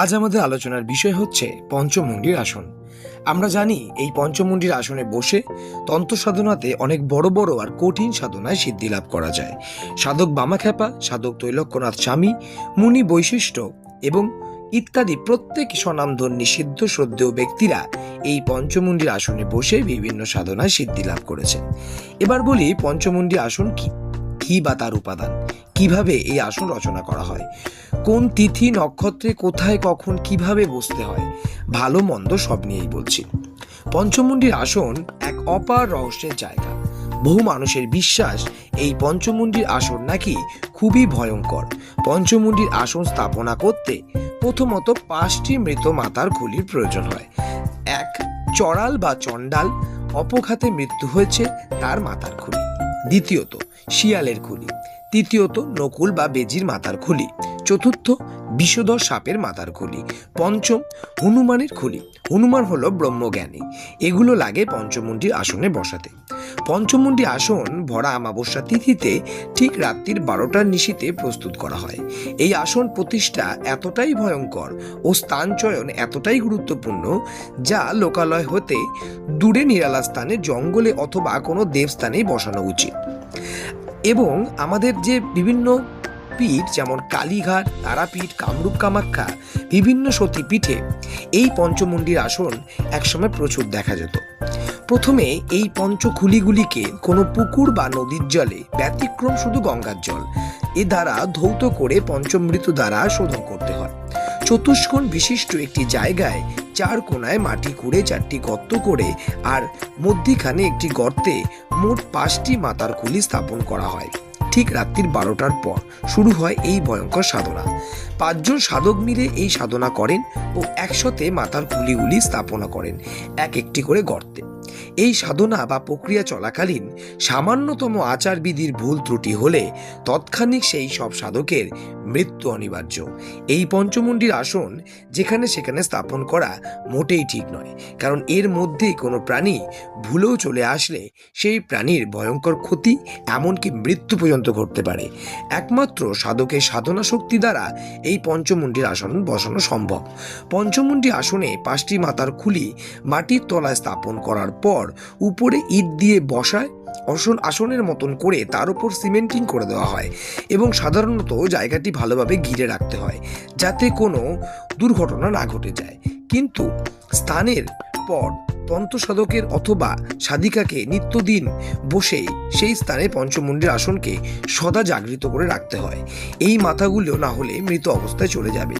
আজ আমাদের আলোচনার বিষয় হচ্ছে পঞ্চমুণ্ডির আসন। আমরা জানি এই পঞ্চমুণ্ডির আসনে বসে তন্ত্র সাধনাতে অনেক বড় বড় আর কঠিন সাধনায় সিদ্ধি লাভ করা যায়। সাধক বামাখ্যাপা, সাধক তৈলক্যনাথ স্বামী, মুনি বৈশিষ্ট্য এবং ইত্যাদি প্রত্যেক স্বনামধন্যী সিদ্ধ শ্রদ্ধেয় ব্যক্তিরা এই পঞ্চমুণ্ডির আসনে বসে বিভিন্ন সাধনায় সিদ্ধি লাভ করেছেন এবার বলি পঞ্চমুণ্ডি আসন কি? কি বা তার উপাদান? কীভাবে এই আসন রচনা করা হয়? কোন তিথি, নক্ষত্রে কোথায়, কখন, কীভাবে বসতে হয়? ভালো, মন্দ সব নিয়েই বলছি। পঞ্চমুণ্ডির আসন এক অপার রহস্যের জায়গা। বহু মানুষের বিশ্বাস এই পঞ্চমুণ্ডির আসন নাকি খুবই ভয়ঙ্কর। পঞ্চমুণ্ডির আসন স্থাপনা করতে প্রথমত পাঁচটি মৃত মাতার খুলির প্রয়োজন হয়। এক, চড়াল বা চণ্ডাল, অপঘাতে মৃত্যু হয়েছে তার মাতার খুলি। দ্বিতীয়ত, শিয়ালের খুলি। তৃতীয়ত নকুল বা বেজির মাথার খুলি। চতুর্থ বিষধর সাপের মাথার খুলি। পঞ্চম, হনুমানের খুলি। হনুমান হলো ব্রহ্মজ্ঞানী। এগুলো লাগে পঞ্চমুণ্ডির আসনে বসাতে। পঞ্চমুণ্ডি আসন ভরা আমাবস্যা তিথিতে ঠিক রাত্রির বারোটার নিশিতে প্রস্তুত করা হয়। এই আসন প্রতিষ্ঠা এতটাই ভয়ঙ্কর ও স্থান চয়ন এতটাই গুরুত্বপূর্ণ যা লোকালয় হতে দূরে নিরালা স্থানে জঙ্গলে অথবা কোনো দেবস্থানেই বসানো উচিত। এবং আমাদের যে বিভিন্ন পীঠ, যেমন কালীঘাট, তারাপীঠ, কামরূপ কামাখ্যা, বিভিন্ন সতীপীঠে এই পঞ্চমুণ্ডির আসন একসময় প্রচুর দেখা যেত। প্রথমে এই পঞ্চখুলিগুলিকে কোনো পুকুর বা নদীর জলে ব্যতিক্রম শুধু গঙ্গার জল, এ দ্বারা ধৌত করে পঞ্চমৃত দ্বারা শোধন করতে হয়। চতুষ্কোণ বিশিষ্ট একটি জায়গায় চার কোনায় মাটি খুঁড়ে চারটি গর্ত করে আর মধ্যিখানে একটি গর্তে মোট পাঁচটি মাতার খুলি স্থাপন করা হয়। ঠিক রাত্রির বারোটার পর শুরু হয় এই ভয়ঙ্কর সাধনা। পাঁচজন সাধক মিলে এই সাধনা করেন ও একসাথে মাতার খুলিগুলি স্থাপনা করেন, এক একটি করে গর্তে। এই সাধনা বা প্রক্রিয়া চলাকালীন সামান্যতম আচারবিধির ভুল ত্রুটি হলে তৎক্ষণিক সেই সব সাধকের মৃত্যু অনিবার্য। এই পঞ্চমুণ্ডির আসন যেখানে সেখানে স্থাপন করা মোটেই ঠিক নয়, কারণ এর মধ্যে কোনো প্রাণী ভুলেও চলে আসলে সেই প্রাণীর ভয়ঙ্কর ক্ষতি এমনকি মৃত্যু পর্যন্ত ঘটতে পারে। একমাত্র সাধকের সাধনা শক্তি দ্বারা এই পঞ্চমুণ্ডির আসন বসানো সম্ভব। পঞ্চমুণ্ডি আসনে পাঁচটি মাতার খুলি মাটির তলায় স্থাপন করার পর উপরে ইট দিয়ে বসায় আসন আসনের মতন করে তার উপর সিমেন্টিং করে দেওয়া হয় এবং সাধারণত জায়গাটি ভালোভাবে ঘিরে রাখতে হয় যাতে কোনো দুর্ঘটনা না ঘটে যায়। কিন্তু স্থানের পর তন্ত্র সাধকের অথবা সাধিকাকে নিত্যদিন বসে সেই স্থানে পঞ্চমুণ্ডির আসনকে সদা জাগৃত করে রাখতে হয়। এই মাথাগুলো না হলে মৃত অবস্থায় চলে যাবে।